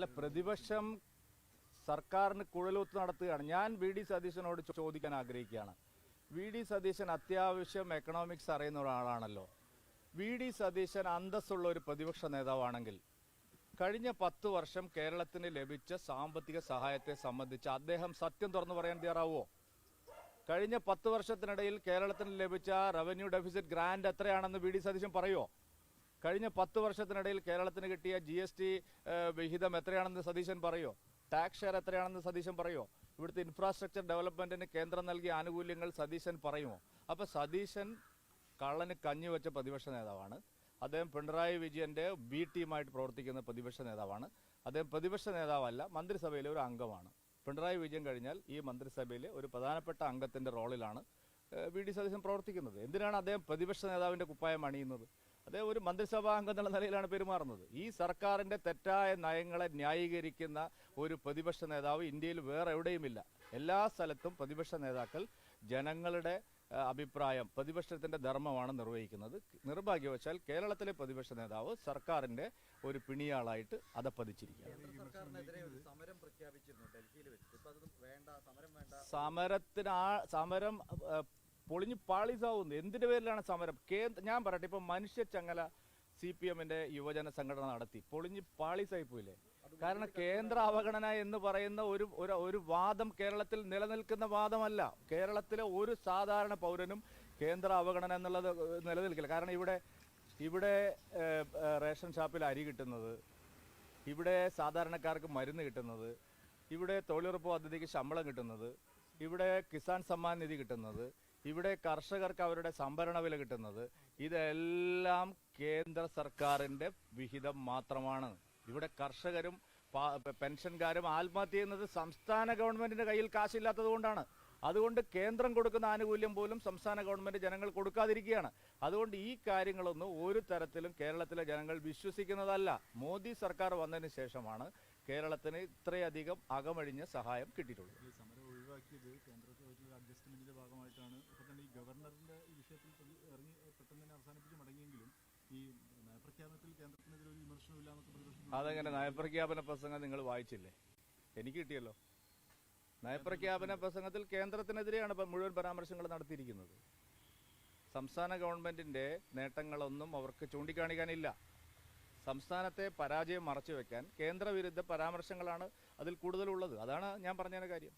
അല്ല പ്രതിപക്ഷം സർക്കാരിന് കുഴലൂത്ത് നടത്തുകയാണ്. ഞാൻ വി ഡി സതീശനോട് ചോദിക്കാൻ ആഗ്രഹിക്കുകയാണ്. വി ഡി സതീശൻ അത്യാവശ്യം എക്കണോമിക്സ് അറിയുന്ന ഒരാളാണല്ലോ. വി ഡി സതീശൻ അന്തസ്സുള്ള ഒരു പ്രതിപക്ഷ നേതാവാണെങ്കിൽ കഴിഞ്ഞ പത്ത് വർഷം കേരളത്തിന് ലഭിച്ച സാമ്പത്തിക സഹായത്തെ സംബന്ധിച്ച് അദ്ദേഹം സത്യം തുറന്നു പറയാൻ തയ്യാറാവുമോ കഴിഞ്ഞ പത്ത് വർഷത്തിനിടയിൽ കേരളത്തിന് ലഭിച്ച റവന്യൂ ഡെഫിസിറ്റ് ഗ്രാൻഡ് എത്രയാണെന്ന് വി ഡി സതീശൻ പറയുമോ കഴിഞ്ഞ പത്ത് വർഷത്തിനിടയിൽ കേരളത്തിന് കിട്ടിയ ജി എസ് ടി വിഹിതം എത്രയാണെന്ന് സതീശൻ പറയോ? ടാക്സ് ഷെയർ എത്രയാണെന്ന് സതീശൻ പറയോ? ഇവിടുത്തെ ഇൻഫ്രാസ്ട്രക്ചർ ഡെവലപ്മെന്റിന് കേന്ദ്രം നൽകിയ ആനുകൂല്യങ്ങൾ സതീശൻ പറയുമോ? അപ്പൊ സതീശൻ കള്ളന് കഞ്ഞിവെച്ച പ്രതിപക്ഷ നേതാവാണ്. അദ്ദേഹം പിണറായി വിജയന്റെ ബി ടീമായിട്ട് പ്രവർത്തിക്കുന്ന പ്രതിപക്ഷ നേതാവാണ്. അദ്ദേഹം പ്രതിപക്ഷ നേതാവല്ല മന്ത്രിസഭയിലെ ഒരു അംഗമാണ്. പിണറായി വിജയൻ കഴിഞ്ഞാൽ ഈ മന്ത്രിസഭയിലെ ഒരു പ്രധാനപ്പെട്ട അംഗത്തിന്റെ റോളിലാണ് വി ഡി സതീശൻ പ്രവർത്തിക്കുന്നത്. എന്തിനാണ് അദ്ദേഹം പ്രതിപക്ഷ നേതാവിന്റെ കുപ്പായം അണിയുന്നത്? അദ്ദേഹം ഒരു മന്ത്രിസഭാ അംഗം എന്നുള്ള നിലയിലാണ് പെരുമാറുന്നത്. ഈ സർക്കാരിന്റെ തെറ്റായ നയങ്ങളെ ന്യായീകരിക്കുന്ന ഒരു പ്രതിപക്ഷ നേതാവ് ഇന്ത്യയിൽ വേറെ എവിടെയുമില്ല. എല്ലാ സ്ഥലത്തും പ്രതിപക്ഷ നേതാക്കൾ ജനങ്ങളുടെ അഭിപ്രായം പ്രതിപക്ഷത്തിന്റെ ധർമ്മമാണ് നിർവഹിക്കുന്നത്. നിർഭാഗ്യവശാൽ കേരളത്തിലെ പ്രതിപക്ഷ നേതാവ് സർക്കാരിന്റെ ഒരു പിണിയാളായിട്ട് അതപ്പതിച്ചിരിക്കുകയാണ് സമരത്തിന് ആ സമരം പൊളിഞ്ഞ് പാളീസാവുന്നു. എന്തിന്റെ പേരിലാണ് സമരം? കേന്ദ്ര ഞാൻ പറയട്ടെ ഇപ്പൊ മനുഷ്യ ചങ്ങല സി പി എമ്മിന്റെ യുവജന സംഘടന നടത്തി. പൊളിഞ്ഞ് പാളീസായി പോയില്ലേ? കാരണം കേന്ദ്ര അവഗണന എന്ന് പറയുന്ന ഒരു ഒരു വാദം കേരളത്തിൽ നിലനിൽക്കുന്ന വാദമല്ല. കേരളത്തിലെ ഒരു സാധാരണ പൗരനും കേന്ദ്ര അവഗണന എന്നുള്ളത് നിലനിൽക്കില്ല. കാരണം ഇവിടെ ഇവിടെ റേഷൻ ഷാപ്പിൽ അരി കിട്ടുന്നത് ഇവിടെ സാധാരണക്കാർക്ക് മരുന്ന് കിട്ടുന്നത് ഇവിടെ തൊഴിലുറപ്പ് പദ്ധതിക്ക് ശമ്പളം കിട്ടുന്നത് ഇവിടെ കിസാൻ സമ്മാൻ നിധി കിട്ടുന്നത് ഇവിടെ കർഷകർക്ക് അവരുടെ സംഭരണ വില കിട്ടുന്നത് ഇതെല്ലാം കേന്ദ്ര സർക്കാരിന്റെ വിഹിതം മാത്രമാണ്. ഇവിടെ കർഷകരും പെൻഷൻകാരും ആത്മഹത്യ ചെയ്യുന്നത് സംസ്ഥാന ഗവൺമെന്റിന്റെ കയ്യിൽ കാശില്ലാത്തത് കൊണ്ടാണ്. അതുകൊണ്ട് കേന്ദ്രം കൊടുക്കുന്ന ആനുകൂല്യം പോലും സംസ്ഥാന ഗവൺമെന്റ് ജനങ്ങൾ കൊടുക്കാതിരിക്കുകയാണ്. അതുകൊണ്ട് ഈ കാര്യങ്ങളൊന്നും ഒരു തരത്തിലും കേരളത്തിലെ ജനങ്ങൾ വിശ്വസിക്കുന്നതല്ല. മോദി സർക്കാർ വന്നതിന് ശേഷമാണ് കേരളത്തിന് ഇത്രയധികം അകമഴിഞ്ഞ സഹായം കിട്ടിയിട്ടുള്ളത് ഈ സമരം ഒഴിവാക്കിയത് അഡ്ജസ്റ്റ്മെന്റിന്റെ ഭാഗമായിട്ടാണ്. ഇപ്പോൾ തന്നെ ഈ ഗവർണറിന്റെ ഈ വിഷയത്തിൽ പ്രതി- ഇറങ്ങി പെട്ടെന്ന് തന്നെ അവസാനിപ്പിച്ച് മടങ്ങിയെങ്കിലും ഈ നയപ്രഖ്യാപനത്തിൽ കേന്ദ്രത്തിനെതിരെ ഒരു വിമർശനമില്ല എന്നൊക്കെ പ്രതിപക്ഷം അതെങ്ങനെ? നയപ്രഖ്യാപന പ്രസംഗം നിങ്ങൾ വായിച്ചില്ലേ? എനിക്ക് കിട്ടിയല്ലോ. നയപ്രഖ്യാപന പ്രസംഗത്തിൽ കേന്ദ്രത്തിനെതിരെയാണ് ഇപ്പം മുഴുവൻ പരാമർശങ്ങൾ നടത്തിയിരിക്കുന്നത്. സംസ്ഥാന ഗവൺമെന്റിന്റെ നേട്ടങ്ങളൊന്നും അവർക്ക് ചൂണ്ടിക്കാണിക്കാനില്ല. സംസ്ഥാനത്തെ പരാജയം മറച്ചു വെക്കാൻ കേന്ദ്രവിരുദ്ധ പരാമർശങ്ങളാണ് അതിൽ കൂടുതലുള്ളത്. അതാണ് ഞാൻ പറഞ്ഞതിന്റെ കാര്യം.